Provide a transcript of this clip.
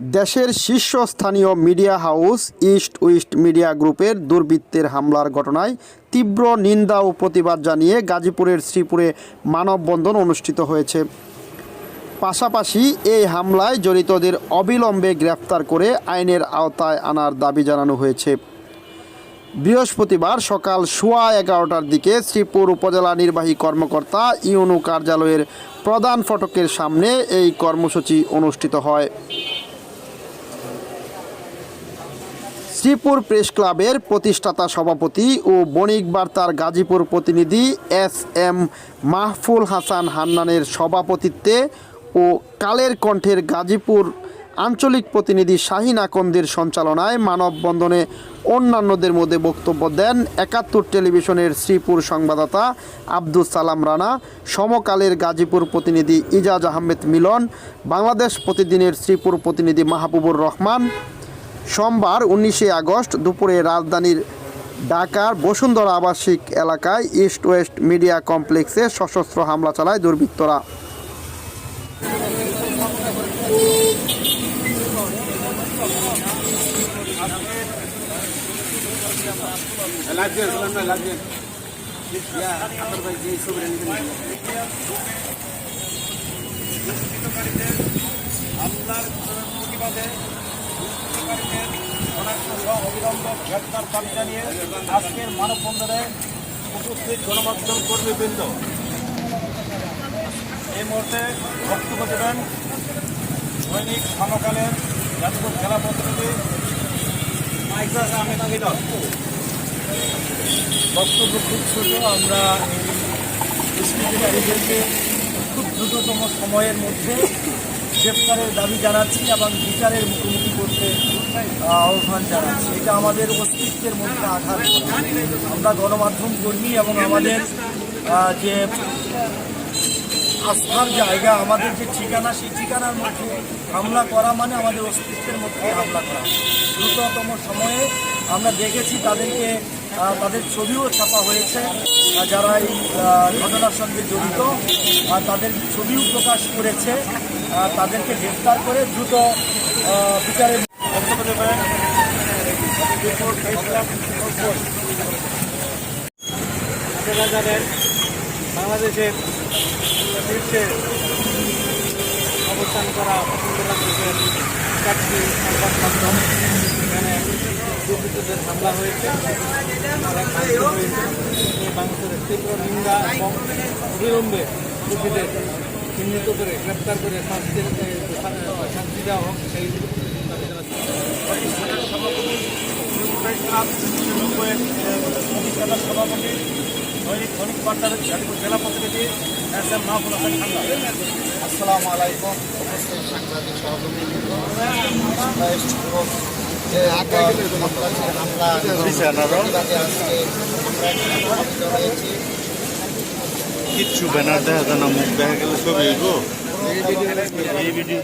দেশের শীর্ষস্থানীয় media house east west media গ্রুপের দুর্বৃত্তের হামলার ঘটনায় তীব্র নিন্দা ও প্রতিবাদ জানিয়ে গাজীপুরের শ্রীপুরে মানববন্ধন অনুষ্ঠিত হয়েছে। পাশাপাশি এই হামলায় জড়িতদের অবিলম্বে গ্রেফতার করে আইনের আওতায় আনার দাবি জানানো হয়েছে। বৃহস্পতিবার সকাল সোয়া এগারোটার দিকে শ্রীপুর উপজেলা নির্বাহী কর্মকর্তা ইউনু কার্যালয়ের প্রধান ফটকের সামনে এই কর্মসূচি অনুষ্ঠিত হয়। শ্রীপুর প্রেস ক্লাবের প্রতিষ্ঠাতা সভাপতি ও বণিক বার্তার গাজীপুর প্রতিনিধি এস এম মাহফুল হাসান হান্নানের সভাপতিত্বে ও কালের কণ্ঠের গাজীপুর আঞ্চলিক প্রতিনিধি শাহিন আকন্দের সঞ্চালনায় মানববন্ধনে অন্যান্যদের মধ্যে বক্তব্য দেন একাত্তর টেলিভিশনের শ্রীপুর সংবাদদাতা আব্দুল সালাম রানা, সমকালের গাজীপুর প্রতিনিধি ইজাজ আহমেদ মিলন, বাংলাদেশ প্রতিদিনের শ্রীপুর প্রতিনিধি মাহবুবুর রহমান সোমবার উনিশে আগস্ট দুপুরে রাজধানীর ঢাকার বসুন্ধরা আবাসিক এলাকায় ইস্ট ওয়েস্ট মিডিয়া কমপ্লেক্সে সশস্ত্র হামলা চালায় দুর্বৃত্তরা। হামলার প্রতিবাদে শনাক্ত সহ অবিলম্ব গ্রেপ্তার দাবি জানিয়ে আজকের মানববন্ধনে উপস্থিত গণমাধ্যম কর্মীবৃন্দ এই মুহূর্তে বক্তব্য দেবেন দৈনিক সমকালের জাতীয় জেলা প্রতিনিধি মাইজাজ আহমেদ মিলন বক্তব্য খুব ছোট আমরা এই দুষ্কৃতিকারীদেরকে খুব দ্রুততম সময়ের মধ্যে গ্রেপ্তারের দাবি জানাচ্ছি এবং বিচারের মুখোমুখি করতে আহ্বান জানাচ্ছি। এটা আমাদের অস্তিত্বের মধ্যে আঘাত আমরা গণমাধ্যম কর্মী এবং আমাদের যে আস্থার জায়গা, আমাদের যে ঠিকানা, সেই ঠিকানার মধ্যে হামলা করা মানে আমাদের অস্তিত্বের মধ্যে হামলা করা। দ্রুততম সময়ে আমরা দেখেছি তাদেরকে তাদের ছবিও ছাপা হয়েছে। যারা এই ঘটনার সঙ্গে জড়িত তাদের ছবিও প্রকাশ করেছে। তাদেরকে গ্রেফতার করে দ্রুত জানেন বাংলাদেশের শীর্ষে অবস্থান করা গ্রুপের চারটি সংবাদ মাধ্যম এখানে দুর্বৃত্তদের হামলা হয়েছে হয়েছে। বাংলাদেশের তীব্র নিন্দা এবং অবিলম্বে দোষীদের চিহ্নিত করে গ্রেপ্তার করে শাস্তি শাস্তি দেওয়া হোক সেই সভাপতি সভাপতি দৈনিক বার্তার জেলা প্রতিনিধি এস এম মাহবুল হাসান খান্না আসসালামু আলাইকুম। উপস্থিত সাংবাদিক সহকর্মীবৃন্দ আমরা আজকে আমরা এখানে সমবেত হয়েছি কিচ্ছু ব্যানার দেখা যায় না মুখ দেখা গেলে ছবি এই ভিডিও